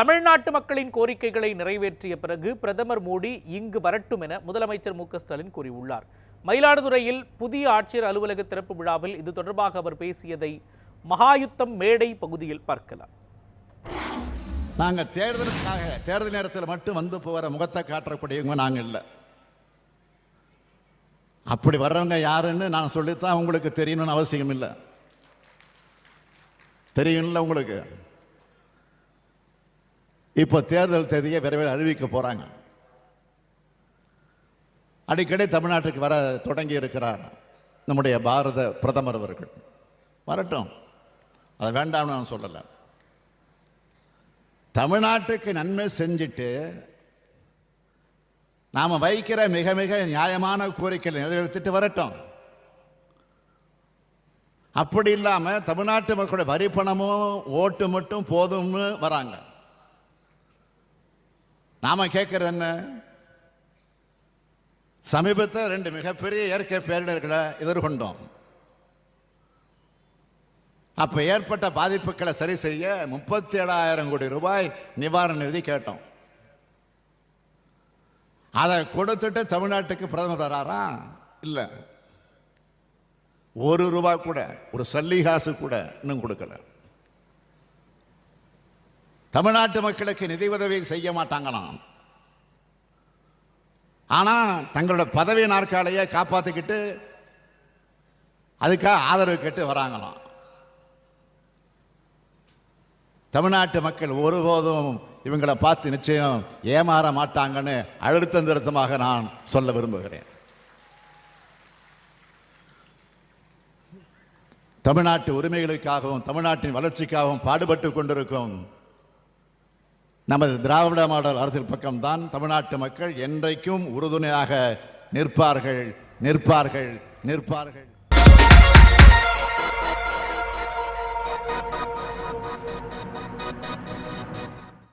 தமிழ்நாட்டு மக்களின் கோரிக்கைகளை நிறைவேற்றிய பிறகு பிரதமர் மோடி இங்கு வரட்டும் என முதலமைச்சர் மு ஸ்டாலின் கூறியுள்ளார். மயிலாடுதுறையில் புதிய ஆட்சியர் அலுவலக திறப்பு விழாவில் இது தொடர்பாக அவர் பேசியதை மகாயுத்தம் மேடை பகுதியில் பார்க்கலாம். நாங்க தேர்தலுக்காக தேர்தல் நேரத்தில் மட்டும் வந்து போகிற முகத்தை காட்டக்கூடியவங்க நாங்கள் இல்லை. அப்படி வர்றவங்க யாருன்னு நான் சொல்லித்தான் உங்களுக்கு தெரியணும்னு அவசியம் இல்லை தெரியும்ல உங்களுக்கு? இப்போ தேர்தல் தேதியை விரைவில் அறிவிக்க போகிறாங்க அடிக்கடி தமிழ்நாட்டுக்கு வர தொடங்கி இருக்கிறார் நம்முடைய பாரத பிரதமர் அவர்கள். வரட்டும். அதை வேண்டாம்னு நான் சொல்லலை. தமிழ்நாட்டுக்கு நன்மை செஞ்சுட்டு நாம வைக்கிற மிக மிக நியாயமான கோரிக்கைகளை நிறைவேற்றிட்டு வரட்டும். அப்படி இல்லாமல் தமிழ்நாட்டு மக்களுடைய வரி பணமும் ஓட்டு மட்டும் போதும்னு வராங்க. நாம கேட்கறது என்ன? சமீபத்தில் ரெண்டு மிகப்பெரிய இயற்கை பேரிடர்களை எதிர்கொண்டோம். அப்ப ஏற்பட்ட பாதிப்புகளை சரி செய்ய முப்பத்தி ஏழாயிரம் கோடி ரூபாய் நிவாரண நிதி கேட்டோம். அதை கொடுத்துட்டு தமிழ்நாட்டுக்கு பிரதமர் வராரா? இல்லை. ஒரு ரூபாய் கூட ஒரு சல்லிகாசு கூட இன்னும் கொடுக்கல. தமிழ்நாட்டு மக்களுக்கு நிதி உதவி செய்ய மாட்டாங்களாம். ஆனால் தங்களோட பதவி நாற்காலையை காப்பாற்றிக்கிட்டு அதுக்காக ஆதரவு கேட்டு வராங்களாம். தமிழ்நாட்டு மக்கள் ஒருபோதும் இவங்களை பார்த்து நிச்சயம் ஏமாற மாட்டாங்கன்னு அழுத்தம் திருத்தமாக நான் சொல்ல விரும்புகிறேன். தமிழ்நாட்டு உரிமைகளுக்காகவும் தமிழ்நாட்டின் வளர்ச்சிக்காகவும் பாடுபட்டு கொண்டிருக்கும் நமது திராவிட மாடல் அரசியல் பக்கம்தான் தமிழ்நாட்டு மக்கள் என்றைக்கும் உறுதுணையாக நிற்பார்கள் நிற்பார்கள் நிற்பார்கள்.